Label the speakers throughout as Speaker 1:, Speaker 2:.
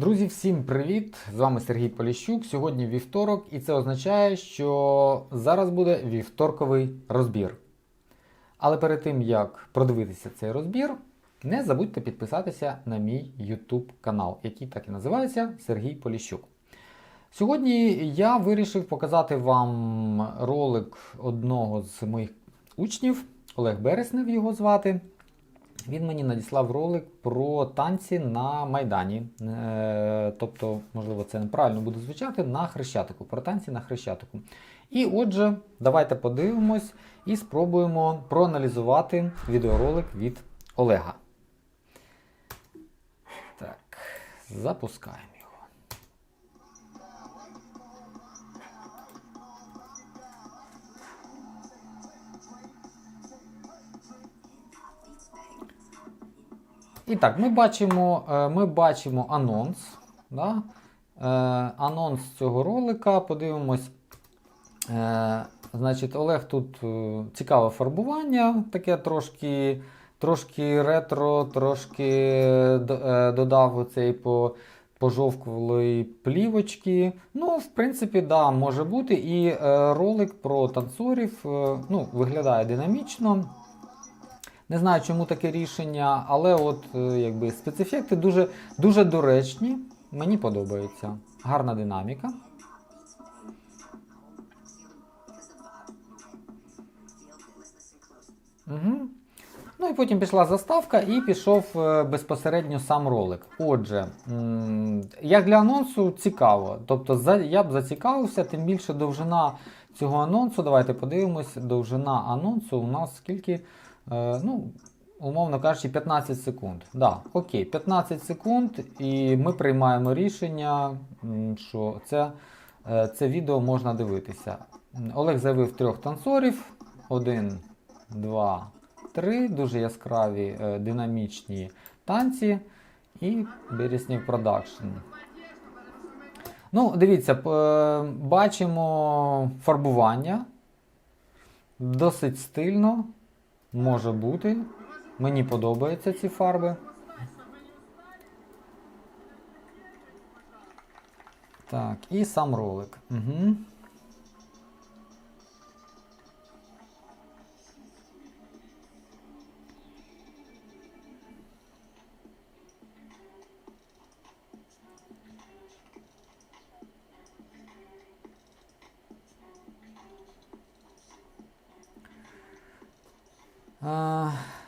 Speaker 1: Друзі, всім привіт! З вами Сергій Поліщук. Сьогодні вівторок, і це означає, що зараз буде вівторковий розбір. Але перед тим як продивитися цей розбір, не забудьте підписатися на мій YouTube канал, який так і називається Сергій Поліщук. Сьогодні я вирішив показати вам ролик одного з моїх учнів, Олег Береснев його звати. Він мені надіслав ролик про танці на Майдані. Е, Тобто, можливо, це неправильно буде звучати на Хрещатику, про танці на Хрещатику. І отже, давайте подивимось і спробуємо проаналізувати відеоролик від Олега. Так, запускаємо І так, ми бачимо, е, ми бачимо анонс. Да? Е, Анонс цього ролика. Подивимось. Е, Значить, Олег тут цікаве фарбування, таке трошки трошки ретро, трошки додав оцей по пожовклої плівочки. Ну, в принципі, да, може бути. І ролик про танцорів ну, виглядає динамічно. Не знаю, чому таке рішення, але от е, якби спецефекти дуже, дуже доречні. Мені подобається. Гарна динаміка. Угу. Ну і потім пішла заставка і пішов е, безпосередньо сам ролик. Отже, як для анонсу, цікаво. Тобто я б зацікавився, тим більше довжина цього анонсу. Давайте подивимось. Довжина анонсу у нас скільки? Е, ну, умовно кажучи, 15 секунд. Да, окей, 15 секунд, і ми приймаємо рішення, що це, е, це відео можна дивитися. Олег заявив трьох танцорів. Один, два, три. Дуже яскраві, е, динамічні танці. І Береснів продакшн. Ну, дивіться, бачимо фарбування. Досить стильно. Може бути. Мені подобаються ці фарби. Так, і сам ролик. Угу.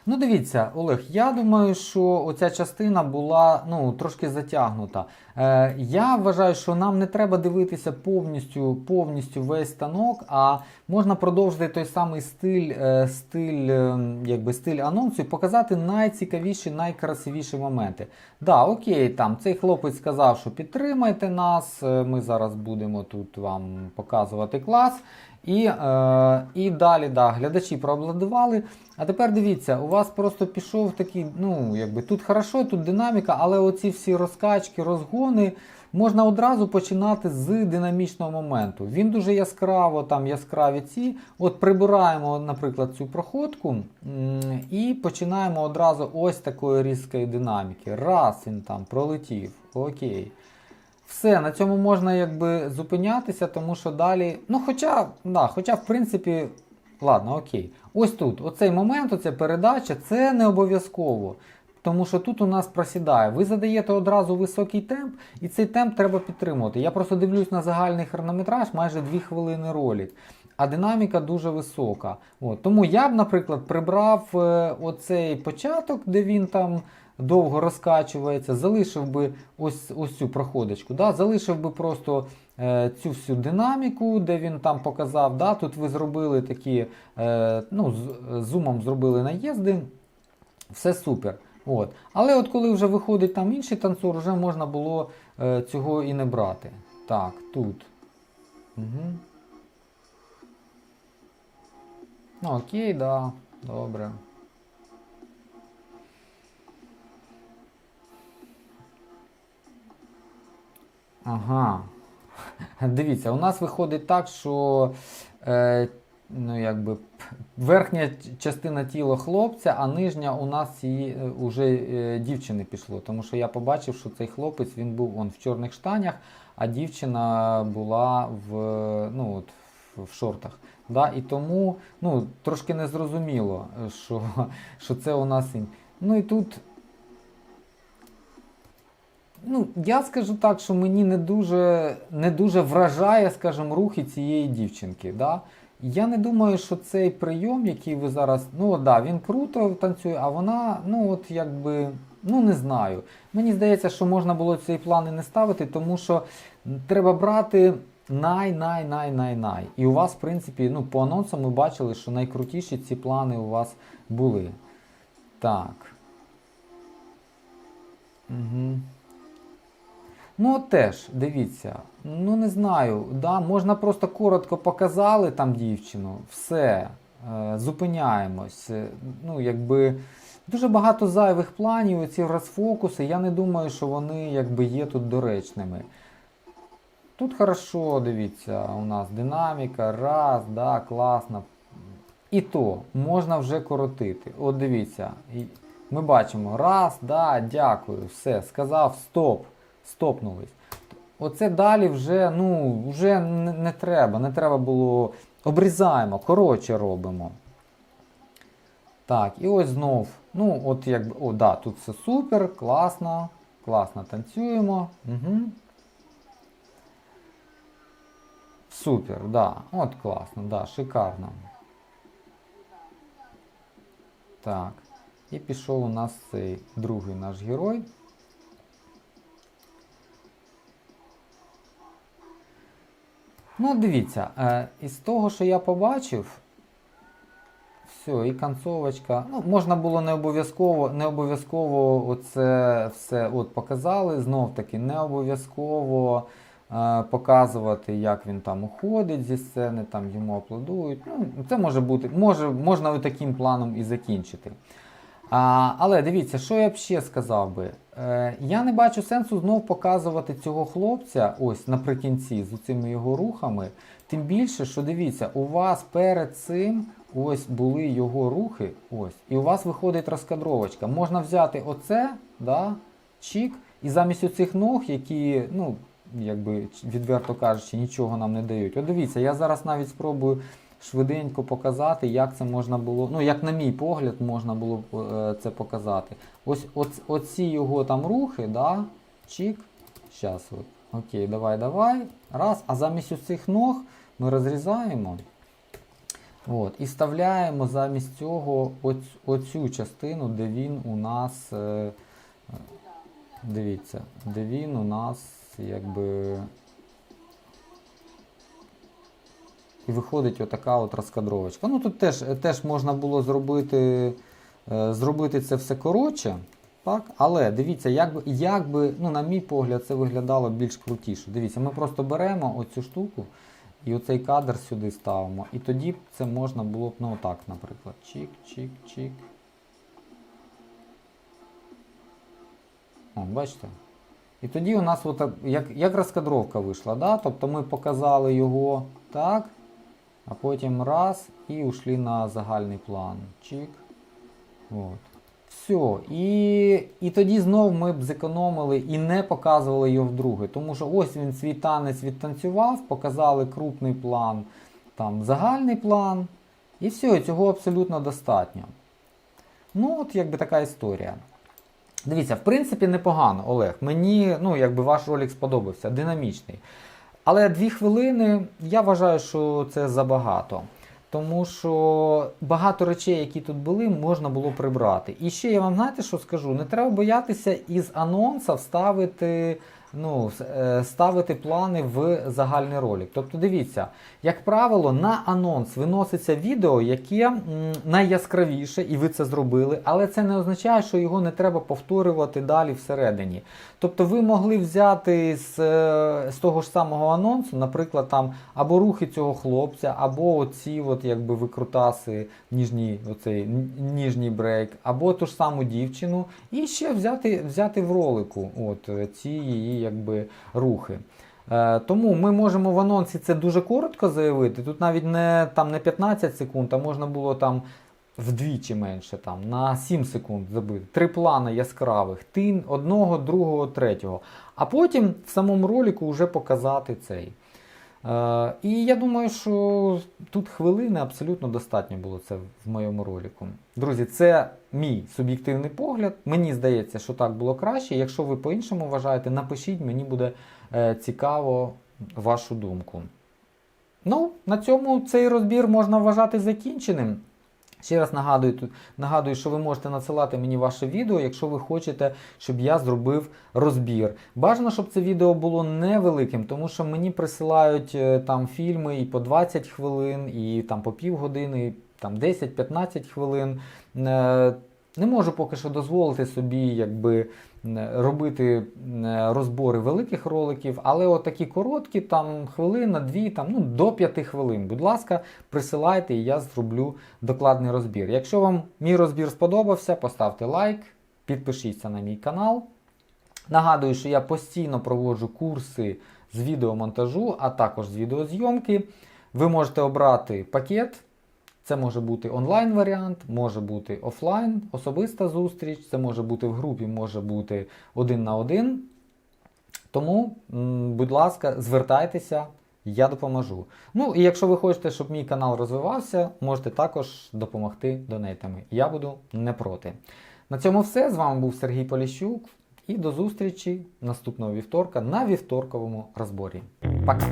Speaker 1: Ну, дивіться, Олег, я думаю, що оця частина була ну, трошки затягнута. Е, я вважаю, що нам не треба дивитися повністю повністю весь станок, а можна продовжити той самий стиль, е, стиль, е, якби стиль анонсу і показати найцікавіші, найкрасивіші моменти. Да, окей, там цей хлопець сказав, що підтримайте нас, е, ми зараз будемо тут вам показувати клас. І, е, і далі, да, глядачі проаплодували. А тепер дивіться, у вас просто пішов такий, ну, якби тут хорошо, тут динаміка, але оці всі розкачки, розгони можна одразу починати з динамічного моменту. Він дуже яскраво, там яскраві ці. От прибираємо, наприклад, цю проходку і починаємо одразу ось такої різкої динаміки. Раз він там пролетів. Окей. Все, на цьому можна якби зупинятися, тому що далі. Ну, хоча, да, хоча, в принципі, ладно, окей. Ось тут, оцей момент, оця передача, це не обов'язково. Тому що тут у нас просідає. Ви задаєте одразу високий темп, і цей темп треба підтримувати. Я просто дивлюсь на загальний хронометраж, майже 2 хвилини ролик. А динаміка дуже висока. От. Тому я б, наприклад, прибрав е, оцей початок, де він там довго розкачується, залишив би ось, ось цю проходочку, да? залишив би просто е, цю всю динаміку, де він там показав. Да? Тут ви зробили такі, е, ну, з, зумом зробили наїзди, все супер. От. Але от коли вже виходить там інший танцор, вже можна було е, цього і не брати. Так, тут. Угу. Окей, да, добре. Ага. Дивіться, у нас виходить так, що е, ну, якби, верхня частина тіла хлопця, а нижня у нас її е, е, дівчини пішло. Тому що я побачив, що цей хлопець він був он, в чорних штанях, а дівчина була в, ну, от, в, шортах. Да? І тому ну, трошки незрозуміло, що, що це у нас. Ну і тут. Ну, я скажу так, що мені не дуже, не дуже вражає, скажімо, рухи цієї дівчинки. Да? Я не думаю, що цей прийом, який ви зараз. Ну, да, він круто танцює, а вона, ну, от якби. Ну, не знаю. Мені здається, що можна було цей план і не ставити, тому що треба брати най-най-най-най-най. І у вас, в принципі, ну, по анонсам ми бачили, що найкрутіші ці плани у вас були. Так. Угу. Ну, теж, дивіться, ну не знаю, да, можна просто коротко показали там дівчину, все, е, зупиняємось. Е, Ну, якби дуже багато зайвих планів, оці розфокуси, я не думаю, що вони якби є тут доречними. Тут хорошо, дивіться, у нас динаміка, раз, да, класно. І то можна вже коротити. От дивіться, ми бачимо, раз, да, дякую, все, сказав, стоп, стопнулись. Оце далі вже, ну, вже не, треба, не треба було. Обрізаємо, коротше робимо. Так, і ось знов. Ну, от якби, о, да, тут все супер, класно, класно танцюємо. Угу. Супер, да. От класно, да, шикарно. Так. І пішов у нас цей другий наш герой. Ну, дивіться, е, із того, що я побачив, все, і концовочка. Ну, можна було не обов'язково, не обов'язково оце все от показали. Знов таки, не обов'язково е, показувати, як він там уходить зі сцени, там йому аплодують. Ну, це може бути, може, можна таким планом і закінчити. А, але дивіться, що я б ще сказав би. Е, я не бачу сенсу знов показувати цього хлопця ось наприкінці з цими його рухами. Тим більше, що дивіться, у вас перед цим ось були його рухи, ось, і у вас виходить розкадровочка. Можна взяти оце, да, чік, і замість оцих ног, які, ну, якби відверто кажучи, нічого нам не дають. От дивіться, я зараз навіть спробую швиденько показати, як це можна було, ну як на мій погляд, можна було б е, це показати. Ось оц- оці його там рухи, да, чік. Щас, от. Окей, давай, давай. Раз. А замість оцих ног ми розрізаємо. От, і вставляємо замість цього оць, оцю частину, де він у нас. Е, е, дивіться, де він у нас якби. І виходить отака от розкадровочка. Ну тут теж, теж можна було зробити, е, зробити це все коротше. Так? Але дивіться, як би, як би, ну, на мій погляд, це виглядало більш крутіше. Дивіться, ми просто беремо оцю штуку і оцей кадр сюди ставимо. І тоді це можна було б, ну отак, наприклад. Чик, чик, чик. О, бачите? І тоді у нас от, як, як розкадровка вийшла. Да? Тобто ми показали його так, а потім раз і ушли на загальний план. Чик. От. Все. І, і тоді знов ми б зекономили і не показували його вдруге. Тому що ось він свій танець відтанцював, показали крупний план, там загальний план. І все, цього абсолютно достатньо. Ну, от якби така історія. Дивіться, в принципі, непогано, Олег. Мені ну, якби ваш ролик сподобався, динамічний. Але дві хвилини я вважаю, що це забагато. Тому що багато речей, які тут були, можна було прибрати. І ще я вам знаєте, що скажу: не треба боятися із анонса вставити, ну, е, ставити плани в загальний ролик. Тобто, дивіться, як правило, на анонс виноситься відео, яке найяскравіше, і ви це зробили, але це не означає, що його не треба повторювати далі всередині. Тобто ви могли взяти з, е, з того ж самого анонсу, наприклад, там або рухи цього хлопця, або оці от якби викрутаси, ніжній, оцей ніжній брейк, або ту ж саму дівчину, і ще взяти, взяти в ролику от, ці її якби, рухи. Е, тому ми можемо в анонсі це дуже коротко заявити. Тут навіть не, там, не 15 секунд, а можна було там вдвічі менше, там, на 7 секунд забити. Три плани яскравих, тин одного, другого, третього. А потім в самому ролику вже показати цей. Е, і я думаю, що тут хвилини абсолютно достатньо було це в моєму роліку. Друзі, це мій суб'єктивний погляд. Мені здається, що так було краще. Якщо ви по-іншому вважаєте, напишіть, мені буде е, цікаво вашу думку. Ну, на цьому цей розбір можна вважати закінченим. Ще раз нагадую, нагадую, що ви можете надсилати мені ваше відео, якщо ви хочете, щоб я зробив розбір. Бажано, щоб це відео було невеликим, тому що мені присилають е, там фільми і по 20 хвилин, і там по півгодини, і там 10-15 хвилин. Не можу поки що дозволити собі якби робити розбори великих роликів, але от такі короткі, там хвилина, дві, там ну до 5 хвилин. Будь ласка, присилайте, і я зроблю докладний розбір. Якщо вам мій розбір сподобався, поставте лайк, підпишіться на мій канал. Нагадую, що я постійно проводжу курси з відеомонтажу, а також з відеозйомки. Ви можете обрати пакет. Це може бути онлайн варіант, може бути офлайн, особиста зустріч, це може бути в групі, може бути один на один. Тому, будь ласка, звертайтеся, я допоможу. Ну і якщо ви хочете, щоб мій канал розвивався, можете також допомогти донейтами. Я буду не проти. На цьому все. З вами був Сергій Поліщук. І до зустрічі наступного вівторка на вівторковому розборі. Пока!